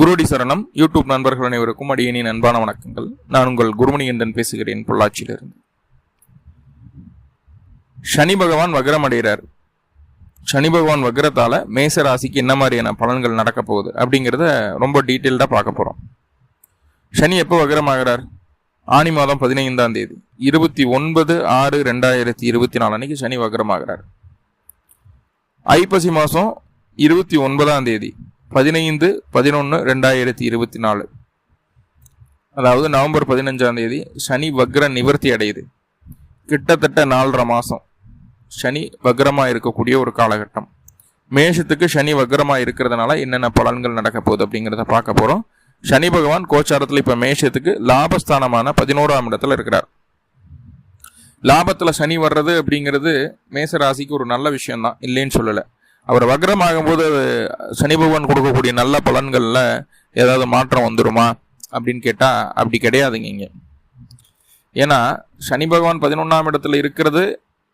குருடி சரணம். யூடியூப் நண்பர்கள் அனைவருக்கும் அடியனின் அன்பான வணக்கங்கள். நான் உங்கள் குருமணிகண்டன் பேசுகிறேன் பொள்ளாச்சியிலிருந்து. சனி பகவான் வக்ரம் அடைகிறார். சனி பகவான் வக்ரத்தால மேச ராசிக்கு என்ன மாதிரியான பலன்கள் நடக்க போகுது அப்படிங்கிறத ரொம்ப டீட்டெயில்டாக பார்க்க போகிறோம் சனி எப்போ வக்ரமாகிறார்? ஆனி மாதம் பதினைந்தாம் தேதி. இருபத்தி ஒன்பது ஆறு ரெண்டாயிரத்தி இருபத்தி நாலு அன்னைக்கு சனி வக்ரமாகிறார். ஐப்பசி மாதம் இருபத்தி ஒன்பதாம் தேதி. பதினைந்து பதினொன்று ரெண்டாயிரத்தி இருபத்தி நாலு அதாவது நவம்பர் பதினஞ்சாம் தேதி சனி வக்ர நிவர்த்தி அடையுது. கிட்டத்தட்ட நாலரை மாதம் சனி வக்ரமாக இருக்கக்கூடிய ஒரு காலகட்டம். மேஷத்துக்கு சனி வக்ரமாக இருக்கிறதுனால என்னென்ன பலன்கள் நடக்க போகுது அப்படிங்கிறத பார்க்க போகிறோம் சனி பகவான் கோச்சாரத்தில் இப்போ மேஷத்துக்கு லாபஸ்தானமான பதினோராம் இடத்துல இருக்கிறார். லாபத்தில் சனி வர்றது அப்படிங்கிறது மேச ராசிக்கு ஒரு நல்ல விஷயம்தான். இல்லைன்னு சொல்லலை. அவர் வக்ரமாகும் போது சனி பகவான் கொடுக்கக்கூடிய நல்ல பலன்களில் ஏதாவது மாற்றம் வந்துடுமா அப்படின்னு கேட்டால் அப்படி கிடையாதுங்க இங்கே. ஏன்னா சனி பகவான் பதினொன்றாம் இடத்துல இருக்கிறது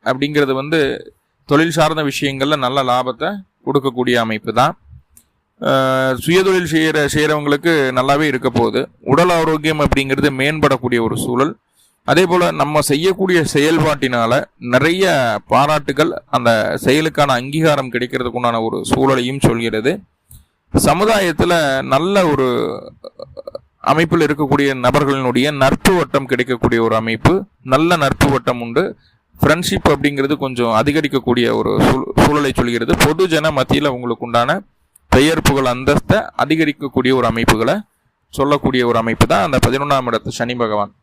அப்படிங்கிறது வந்து தொழில் சார்ந்த விஷயங்களில் நல்ல லாபத்தை கொடுக்கக்கூடிய அமைப்பு தான். சுயதொழில் செய்கிற செய்கிறவங்களுக்கு நல்லாவே இருக்க போகுது. உடல் ஆரோக்கியம் அப்படிங்கிறது மேம்படக்கூடிய ஒரு சூழல். அதே போல் நம்ம செய்யக்கூடிய செயல்பாட்டினால நிறைய பாராட்டுகள் அந்த செயலுக்கான அங்கீகாரம் கிடைக்கிறதுக்குண்டான ஒரு சூழலையும் சொல்கிறது. சமுதாயத்தில் நல்ல ஒரு அமைப்பில் இருக்கக்கூடிய நபர்களினுடைய நட்பு வட்டம் கிடைக்கக்கூடிய ஒரு அமைப்பு நல்ல நட்பு வட்டம் உண்டு. ஃப்ரெண்ட்ஷிப் அப்படிங்கிறது கொஞ்சம் அதிகரிக்கக்கூடிய ஒரு சூழலை சொல்கிறது. பொதுஜன மத்தியில் உங்களுக்கு உண்டான பெயர் புகழ் அந்தஸ்தை அதிகரிக்கக்கூடிய ஒரு அமைப்புகளை சொல்லக்கூடிய ஒரு அமைப்பு தான் அந்த பதினொன்றாம் இடத்து சனி பகவான்.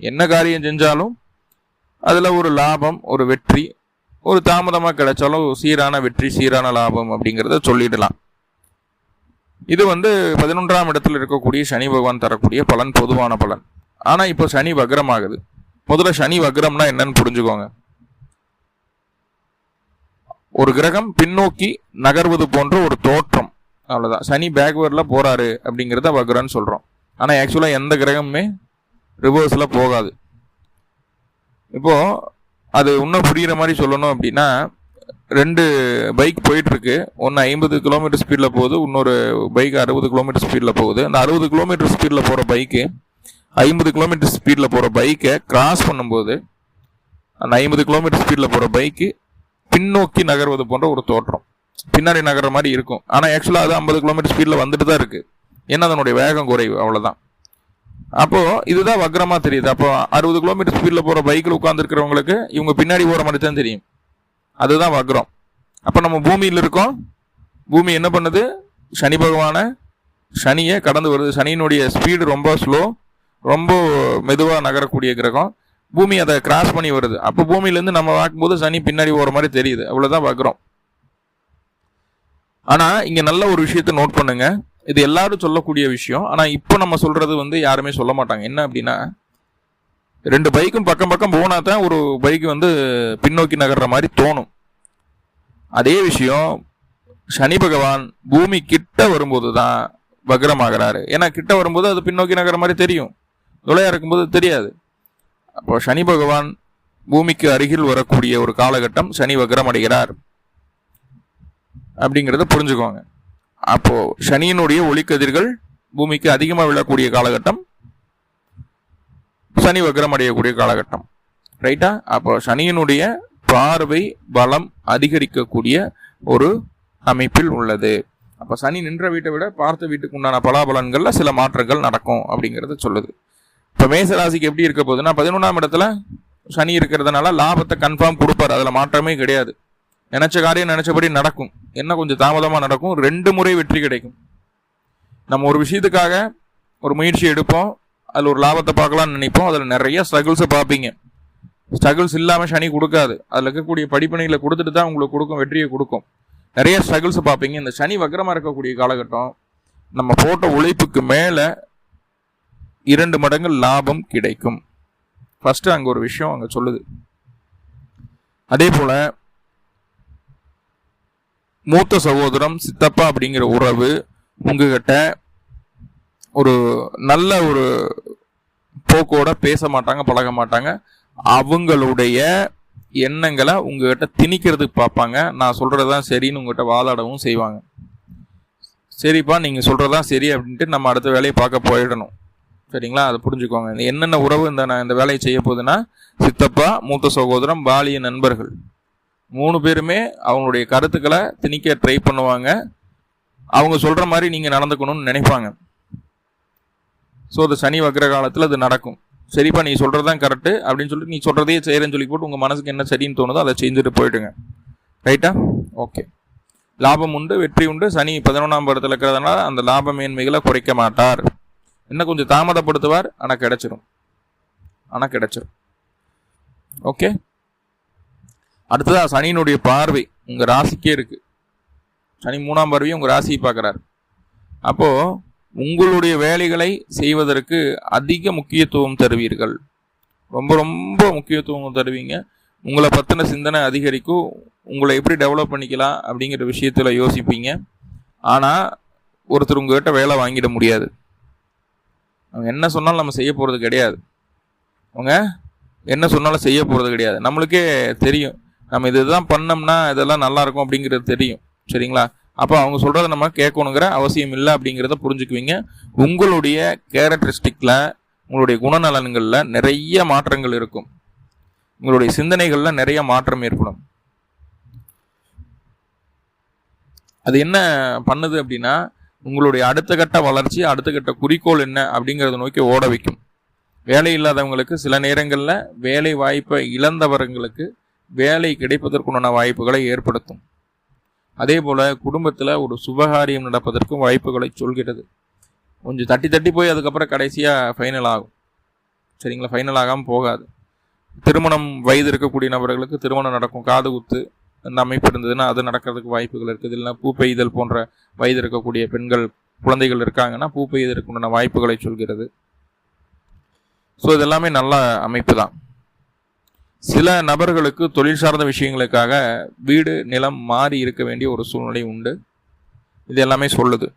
என்ன காரியம் செஞ்சாலும் அதில் ஒரு லாபம் ஒரு வெற்றி ஒரு தாமதமாக கிடைச்சாலும் சீரான வெற்றி சீரான லாபம் அப்படிங்கிறத சொல்லிடலாம். இது வந்து பதினொன்றாம் இடத்துல இருக்கக்கூடிய சனி பகவான் தரக்கூடிய பலன் பொதுவான பலன். ஆனால் இப்போ சனி வக்ரம் ஆகுது முதல்ல சனி வக்ரம்னா என்னன்னு புரிஞ்சுக்கோங்க. ஒரு கிரகம் பின்னோக்கி நகர்வது போன்ற ஒரு தோற்றம். அவ்வளோதான் சனி பேக்வேர்டில் போகிறாரு அப்படிங்கிறத வக்ரம்னு சொல்கிறோம் ஆனால் ஆக்சுவலாக எந்த கிரகமுமே ரிவர்ஸில் போகாது. இப்போது அது இன்னும் புரிகிற மாதிரி சொல்லணும் அப்படின்னா ரெண்டு பைக் போயிட்டுருக்கு. ஒன்று ஐம்பது கிலோமீட்டர் ஸ்பீடில் போகுது இன்னொரு பைக் அறுபது கிலோமீட்டர் ஸ்பீடில் போகுது. அந்த அறுபது கிலோமீட்டர் ஸ்பீடில் போகிற பைக்கு ஐம்பது கிலோமீட்டர் ஸ்பீடில் போகிற பைக்கை கிராஸ் பண்ணும்போது அந்த ஐம்பது கிலோமீட்டர் ஸ்பீடில் போகிற பைக்கு பின்னோக்கி நகர்வது போன்ற ஒரு தோற்றம். பின்னாடி நகர்ற மாதிரி இருக்கும். ஆனால் ஆக்சுவலாக அது ஐம்பது கிலோமீட்டர் ஸ்பீடில் வந்துட்டு தான் இருக்குது ஏன்னா அதனுடைய வேகம் குறைவு அவ்வளோதான் அப்போது இதுதான் வக்ரமாக தெரியுது. அப்போ அறுபது கிலோமீட்டர் ஸ்பீடில் போகிற பைக்கில் உட்காந்துருக்கிறவங்களுக்கு இவங்க பின்னாடி போகிற மாதிரி தான் தெரியும். அதுதான் வக்ரம். அப்போ நம்ம பூமியில் இருக்கோம். பூமி என்ன பண்ணுது? சனி பகவானை சனியை கடந்து வருது. சனியினுடைய ஸ்பீடு ரொம்ப ஸ்லோ ரொம்ப மெதுவாக நகரக்கூடிய கிரகம். பூமி அதை கிராஸ் பண்ணி வருது. அப்போ பூமியிலேருந்து நம்ம பார்க்கும்போது சனி பின்னாடி போகிற மாதிரி தெரியுது. அவ்வளோதான் வக்ரம். ஆனால் இங்கே நல்ல ஒரு விஷயத்த நோட் பண்ணுங்கள் இது எல்லாரும் சொல்லக்கூடிய விஷயம். ஆனால் இப்போ நம்ம சொல்றது வந்து யாருமே சொல்ல மாட்டாங்க. என்ன அப்படின்னா ரெண்டு பைக்கும் பக்கம் பக்கம் போனா தான் ஒரு பைக் வந்து பின்னோக்கி நகர்ற மாதிரி தோணும். அதே விஷயம் சனி பகவான் பூமி கிட்ட வரும்போது தான் வக்ரமாகிறாரு. ஏன்னா கிட்ட வரும்போது அது பின்னோக்கி நகர மாதிரி தெரியும். துளையா இருக்கும்போது தெரியாது. அப்போ சனி பகவான் பூமிக்கு அருகில் வரக்கூடிய ஒரு காலகட்டம் சனி வக்ரம் அடைகிறார். அப்படிங்கிறத புரிஞ்சுக்கோங்க. அப்போ சனியினுடைய ஒளிக்கதிர்கள் பூமிக்கு அதிகமாக விழக்கூடிய காலகட்டம் சனி வக்ரம் அடையக்கூடிய காலகட்டம். ரைட்டா அப்போ சனியினுடைய பார்வை பலம் அதிகரிக்கக்கூடிய ஒரு அமைப்பில் உள்ளது. அப்போ சனி நின்ற வீட்டை விட பார்த்த வீட்டுக்கு உண்டான பலாபலன்களில் சில மாற்றங்கள் நடக்கும் அப்படிங்கிறத சொல்லுது. இப்போ மேசராசிக்கு எப்படி இருக்க போகுதுன்னா பதினொன்றாம் இடத்துல சனி இருக்கிறதுனால லாபத்தை கன்ஃபார்ம் கொடுப்பார். அதில் மாற்றமே கிடையாது. நினச்ச காரியம் நினச்சபடி நடக்கும். என்ன கொஞ்சம் தாமதமாக நடக்கும்? ரெண்டு முறை வெற்றி கிடைக்கும். நம்ம ஒரு விஷயத்துக்காக ஒரு முயற்சி எடுப்போம். அதில் ஒரு லாபத்தை பார்க்கலாம்னு நினைப்போம். அதில் நிறைய ஸ்ட்ரகிள்ஸை பார்ப்பீங்க. ஸ்ட்ரகிள்ஸ் இல்லாமல் சனி கொடுக்காது. அதில் இருக்கக்கூடிய படிப்பணிகளை கொடுத்துட்டு தான் உங்களுக்கு கொடுக்கும் வெற்றியை கொடுக்கும். நிறைய ஸ்ட்ரகிள்ஸை பார்ப்பீங்க. இந்த சனி வக்கரமாக இருக்கக்கூடிய காலகட்டம் நம்ம போட்ட உழைப்புக்கு மேலே இரண்டு மடங்கு லாபம் கிடைக்கும். ஃபஸ்ட்டு அங்கே ஒரு விஷயம் அங்கே சொல்லுது. அதே போல் மூத்த சகோதரம் சித்தப்பா அப்படிங்கிற உறவு உங்ககிட்ட ஒரு நல்ல ஒரு போக்கோட பேச மாட்டாங்க பழக மாட்டாங்க. அவங்களுடைய எண்ணங்களை உங்ககிட்ட திணிக்கிறதுக்கு பார்ப்பாங்க. நான் சொல்கிறதான் சரின்னு உங்ககிட்ட வாதாடவும் செய்வாங்க. சரிப்பா நீங்கள் சொல்கிறதான் சரி அப்படின்ட்டு நம்ம அடுத்த வேலையை பார்க்க போயிடணும். சரிங்களா? அதை புரிஞ்சுக்கோங்க. இந்த என்னென்ன உறவு இந்த நான் இந்த வேலையை செய்ய போகுதுன்னா சித்தப்பா மூத்த சகோதரம் பாலிய நண்பர்கள். மூணு பேருமே அவங்களுடைய கருத்துக்களை திணிக்க ட்ரை பண்ணுவாங்க. அவங்க சொல்கிற மாதிரி நீங்கள் நடந்துக்கணும்னு நினைப்பாங்க. ஸோ அது சனி வக்கிர காலத்தில் அது நடக்கும். சரிப்பா நீ சொல்கிறது தான் கரெக்டு அப்படின்னு சொல்லிட்டு நீ சொல்கிறதையே செய்கிறேன்னு சொல்லி போட்டு உங்கள் மனசுக்கு என்ன சரின்னு தோணுதோ அதை செஞ்சுட்டு போயிட்டுங்க ரைட்டா ஓகே லாபம் உண்டு வெற்றி உண்டு. சனி பதினொன்றாம் படத்தில் இருக்கிறதுனால அந்த லாப மேன்மைகளை குறைக்க மாட்டார். இன்னும் கொஞ்சம் தாமதப்படுத்துவார் ஆனால் கிடைச்சிரும். ஆனால் கிடைச்சிரும். ஓகே அடுத்ததா சனியினுடைய பார்வை உங்கள் ராசிக்கே இருக்கு. சனி மூணாம் பார்வையும் உங்கள் ராசியை பார்க்குறாரு. அப்போது உங்களுடைய வேலைகளை செய்வதற்கு அதிக முக்கியத்துவம் தருவீர்கள். ரொம்ப ரொம்ப முக்கியத்துவம் தருவீங்க. உங்களை பற்றின சிந்தனை அதிகரிக்கும். உங்களை எப்படி டெவலப் பண்ணிக்கலாம் அப்படிங்கிற விஷயத்தில் யோசிப்பீங்க. ஆனால் ஒருத்தர் உங்ககிட்ட வேலை வாங்கிட முடியாது. அவங்க என்ன சொன்னாலும் நம்ம செய்ய போகிறது கிடையாது. அவங்க என்ன சொன்னாலும் செய்ய போகிறது கிடையாது. நம்மளுக்கே தெரியும். நம்ம இதுதான் பண்ணோம்னா இதெல்லாம் நல்லாயிருக்கும் அப்படிங்கிறது தெரியும். சரிங்களா? அப்போ அவங்க சொல்கிறத நம்ம கேட்கணுங்கிற அவசியம் இல்லை அப்படிங்கிறத புரிஞ்சுக்குவீங்க. உங்களுடைய கேரக்டரிஸ்டிக்கில் உங்களுடைய குணநலன்களில் நிறைய மாற்றங்கள் இருக்கும். உங்களுடைய சிந்தனைகளில் நிறைய மாற்றம் ஏற்படும். அது என்ன பண்ணுது அப்படின்னா உங்களுடைய அடுத்த கட்ட வளர்ச்சி அடுத்த கட்ட குறிக்கோள் என்ன அப்படிங்கிறத நோக்கி ஓட வைக்கும். வேலை இல்லாதவங்களுக்கு சில நேரங்களில் வேலை வாய்ப்பை இழந்தவர்களுக்கு வேலை கிடைப்பதற்குண்டான வாய்ப்புகளை ஏற்படுத்தும். அதே போல் குடும்பத்தில் ஒரு சுபகாரியம் நடப்பதற்கும் வாய்ப்புகளை சொல்கிறது. கொஞ்சம் தட்டி தட்டி போய் அதுக்கப்புறம் கடைசியாக ஃபைனல் ஆகும். சரிங்களா? ஃபைனல் ஆகாமல் போகாது. திருமணம் வயது இருக்கக்கூடிய நபர்களுக்கு திருமணம் நடக்கும். காது குத்து அந்த அமைப்பு இருந்ததுன்னா அது நடக்கிறதுக்கு வாய்ப்புகள் இருக்குது. இல்லைன்னா பூ பெய்தல் போன்ற வயது இருக்கக்கூடிய பெண்கள் குழந்தைகள் இருக்காங்கன்னா பூ பெய்தலுக்கு வாய்ப்புகளை சொல்கிறது. ஸோ இதெல்லாமே நல்ல அமைப்பு தான். சில நபர்களுக்கு தொழில் சார்ந்த விஷயங்களுக்காக வீடு நிலம் மாறி இருக்க வேண்டிய ஒரு சூழ்நிலை உண்டு. இது எல்லாமே சொல்லுது.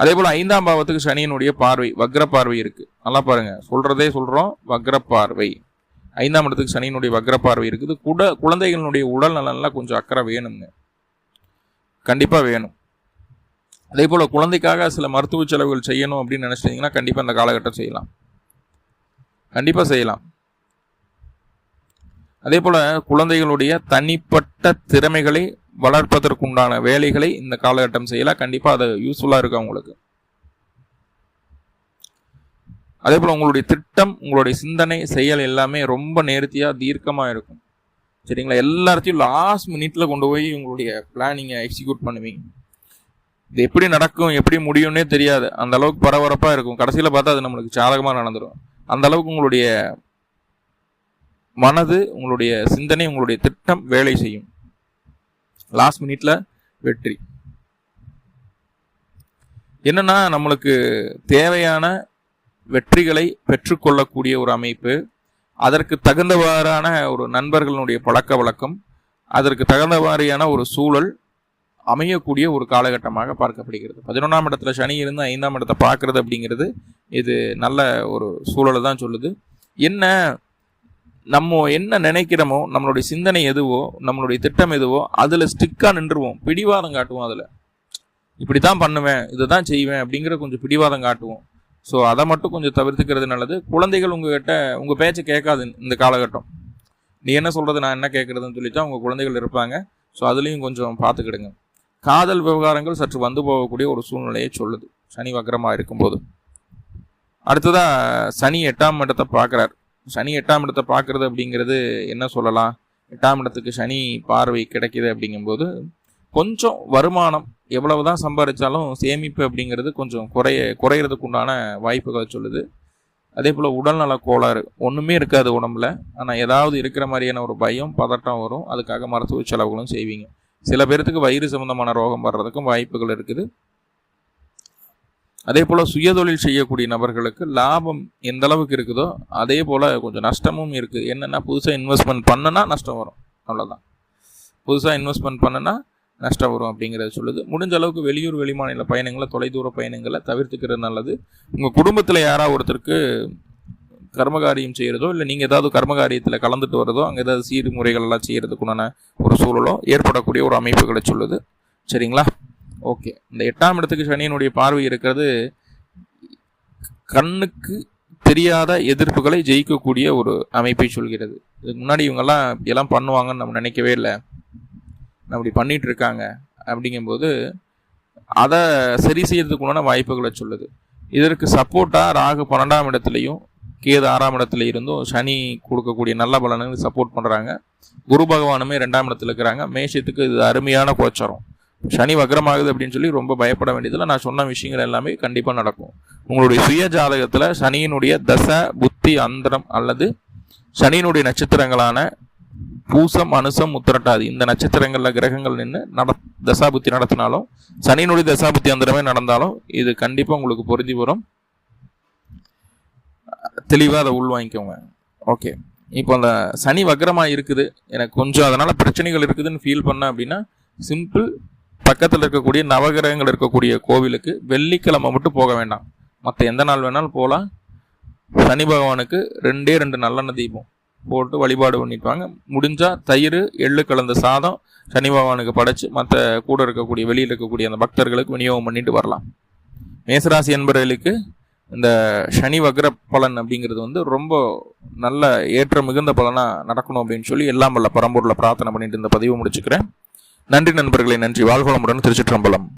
அதே போல் ஐந்தாம் பாவத்துக்கு சனியினுடைய பார்வை வக்ர பார்வை இருக்குது நல்லா பாருங்கள் சொல்கிறதே சொல்கிறோம் வக்ர பார்வை ஐந்தாம் இடத்துக்கு சனியினுடைய வக்ர பார்வை இருக்குது. குட குழந்தைகளினுடைய உடல் நலன்லாம் கொஞ்சம் அக்கறை வேணுங்க. கண்டிப்பாக வேணும். அதே போல் குழந்தைக்காக சில மருத்துவ செலவுகள் செய்யணும் அப்படின்னு நினச்சிட்டிங்கன்னா கண்டிப்பாக இந்த காலகட்டம் செய்யலாம். கண்டிப்பாக செய்யலாம். அதே போல் குழந்தைகளுடைய தனிப்பட்ட திறமைகளை வளர்ப்பதற்குண்டான வேலைகளை இந்த காலகட்டம் செய்யலாம் கண்டிப்பாக அது யூஸ்ஃபுல்லாக இருக்கும் அவங்களுக்கு. அதே போல் உங்களுடைய திட்டம் உங்களுடைய சிந்தனை செயல் எல்லாமே ரொம்ப நேர்த்தியாக தீர்க்கமாக இருக்கும். சரிங்களா? எல்லாத்தையும் லாஸ்ட் மினிட்ல கொண்டு போய் உங்களுடைய பிளானிங்கை எக்ஸிக்யூட் பண்ணுவீங்க. இது எப்படி நடக்கும் எப்படி முடியும்னே தெரியாது. அந்த அளவுக்கு பரபரப்பாக இருக்கும். கடைசியில் பார்த்தா அது நம்மளுக்கு சாதகமாக நடந்துடும் அந்த அளவுக்கு உங்களுடைய மனது உங்களுடைய சிந்தனை உங்களுடைய திட்டம் வேலை செய்யும். லாஸ்ட் மினிட்ல வெற்றி. என்னன்னா நம்மளுக்கு தேவையான வெற்றிகளை பெற்றுக்கொள்ளக்கூடிய ஒரு அமைப்பு அதற்கு தகுந்தவாறான ஒரு நண்பர்களுடைய பழக்க வழக்கம் அதற்கு தகுந்தவாறியான ஒரு சூழல் அமையக்கூடிய ஒரு காலகட்டமாக பார்க்கப்படுகிறது. பதினொன்றாம் இடத்துல சனி இருந்து ஐந்தாம் இடத்தை பார்க்கறது அப்படிங்கிறது இது நல்ல ஒரு சூழலை தான் சொல்லுது. என்ன நம்ம என்ன நினைக்கிறோமோ நம்மளுடைய சிந்தனை எதுவோ நம்மளுடைய திட்டம் எதுவோ அதில் ஸ்டிக்காக நின்றுவோம் பிடிவாதம் காட்டுவோம் அதில். இப்படி தான் பண்ணுவேன் இதை தான் செய்வேன் அப்படிங்கிற கொஞ்சம் பிடிவாதம் காட்டுவோம். ஸோ அதை மட்டும் கொஞ்சம் தவிர்த்துக்கிறது நல்லது. குழந்தைகள் உங்ககிட்ட உங்கள் பேச்சை கேட்காது இந்த காலகட்டம். நீ என்ன சொல்கிறது நான் என்ன கேட்குறதுன்னு தான் உங்கள் குழந்தைகள் இருப்பாங்க. ஸோ அதுலேயும் கொஞ்சம் பார்த்துக்கிடுங்க. காதல் விவகாரங்கள் சற்று வந்து போகக்கூடிய ஒரு சூழ்நிலையை சொல்லுது. சனி வக்கரமாக இருக்கும்போது. அடுத்ததாக சனி எட்டாம் இடத்தை பார்க்குறார். சனி எட்டாம் இடத்தை பார்க்குறது அப்படிங்கிறது என்ன சொல்லலாம்? எட்டாம் இடத்துக்கு சனி பார்வை கிடைக்கிது அப்படிங்கும்போது கொஞ்சம் வருமானம் எவ்வளவு தான் சம்பாதிச்சாலும் சேமிப்பு அப்படிங்கிறது கொஞ்சம் குறைய குறையிறதுக்கு உண்டான வாய்ப்புகளை சொல்லுது. அதே போல் உடல்நல கோளாறு ஒன்றுமே இருக்காது உடம்புல. ஆனால் ஏதாவது இருக்கிற மாதிரியான ஒரு பயம் பதட்டம் வரும். அதுக்காக மருத்துவ செலவுகளும் செய்வீங்க. சில பேர்த்துக்கு வயிறு சம்மந்தமான ரோகம் வர்றதுக்கும் வாய்ப்புகள் இருக்குது. அதே போல் சுயதொழில் செய்யக்கூடிய நபர்களுக்கு லாபம் எந்த அளவுக்கு இருக்குதோ அதே போல் கொஞ்சம் நஷ்டமும் இருக்குது என்னென்னா புதுசாக இன்வெஸ்ட்மெண்ட் பண்ணுனா நஷ்டம் வரும். அவ்வளோதான் புதுசாக இன்வெஸ்ட்மெண்ட் பண்ணுனா நஷ்டம் வரும் அப்படிங்கிறத சொல்லுது. முடிஞ்ச அளவுக்கு வெளியூர் வெளிமாநில பயணங்களை தொலைதூர பயணங்களை தவிர்த்துக்கிறது நல்லது. உங்கள் குடும்பத்தில் யாராவது ஒருத்தருக்கு கர்மகாரியம் செய்கிறதோ இல்லை நீங்கள் ஏதாவது கர்மகாரியத்தில் கலந்துட்டு வரதோ அங்கே ஏதாவது சீர்முறைகள் எல்லாம் செய்கிறதுக்குண்டான ஒரு சூழலோ ஏற்படக்கூடிய ஒரு அமைப்புகளை சொல்லுது. சரிங்களா? ஓகே. இந்த எட்டாம் இடத்துக்கு சனியினுடைய பார்வை இருக்கிறது கண்ணுக்கு தெரியாத எதிர்ப்புகளை ஜெயிக்கக்கூடிய ஒரு அமைப்பை சொல்கிறது. இதுக்கு முன்னாடி இவங்கெல்லாம் எல்லாம் பண்ணுவாங்கன்னு நம்ம நினைக்கவே இல்லை. அப்படி பண்ணிட்டு இருக்காங்க அப்படிங்கும்போது அதை சரி செய்யறதுக்குண்டான வாய்ப்புகளை சொல்லுது. இதற்கு சப்போர்ட்டாக ராகு பன்னெண்டாம் இடத்துலையும் கேது ஆறாம் இடத்துல இருந்தும் சனி கொடுக்கக்கூடிய நல்ல பலனுக்கு சப்போர்ட் பண்ணுறாங்க குரு பகவானுமே ரெண்டாம் இடத்துல இருக்கிறாங்க. மேஷத்துக்கு இது அருமையான கோச்சாரம். சனி வக்ரமாகுது அப்படின்னு சொல்லி ரொம்ப பயப்பட வேண்டியதில் நான் சொன்ன விஷயங்கள் எல்லாமே கண்டிப்பாக நடக்கும். உங்களுடைய சுய ஜாதகத்தில் சனியினுடைய தசை புத்தி அந்தரம் அல்லது சனியினுடைய நட்சத்திரங்களான பூசம் அனுசம் உத்திரட்டாதி இந்த நட்சத்திரங்களில் கிரகங்கள் நின்று நட தசாபுத்தி நடத்தினாலும் சனியினுடைய தசாபுத்தி அந்தரமே நடந்தாலும் இது கண்டிப்பாக உங்களுக்கு பொருந்தி வரும். தெளிவாக அதை உள்வாங்கிக்கோங்க. ஓகே. இப்போ அந்த சனி வக்ரமாக இருக்குது. எனக்கு கொஞ்சம் அதனால் பிரச்சனைகள் இருக்குதுன்னு ஃபீல் பண்ண அப்படின்னா சிம்பிள் பக்கத்தில் இருக்கக்கூடிய நவகிரகங்கள் இருக்கக்கூடிய கோவிலுக்கு வெள்ளிக்கிழமை மட்டும் போக வேண்டாம். மற்ற எந்த நாள் வேணாலும் போகலாம் சனி பகவானுக்கு ரெண்டே ரெண்டு நல்லெண்ண தீபம் போட்டு வழிபாடு பண்ணிப்பாங்க முடிஞ்சால் தயிர் எள்ளு கலந்த சாதம் சனி பகவானுக்கு படைச்சு மற்ற கூட இருக்கக்கூடிய வெளியில் இருக்கக்கூடிய அந்த பக்தர்களுக்கு விநியோகம் பண்ணிட்டு வரலாம். மேசராசி என்பவர்களுக்கு இந்த சனி வக்ர பலன் அப்படிங்கிறது வந்து ரொம்ப நல்ல ஏற்ற மிகுந்த பலனாக நடக்கணும் அப்படின்னு சொல்லி எல்லாம் வல்ல பரம்பூரில் பிரார்த்தனை பண்ணிட்டு இந்த பதிவு முடிச்சுக்கிறேன். நன்றி நண்பர்களே நன்றி. வாழ்வளமுடன் திருச்சிற்றம்பலம்.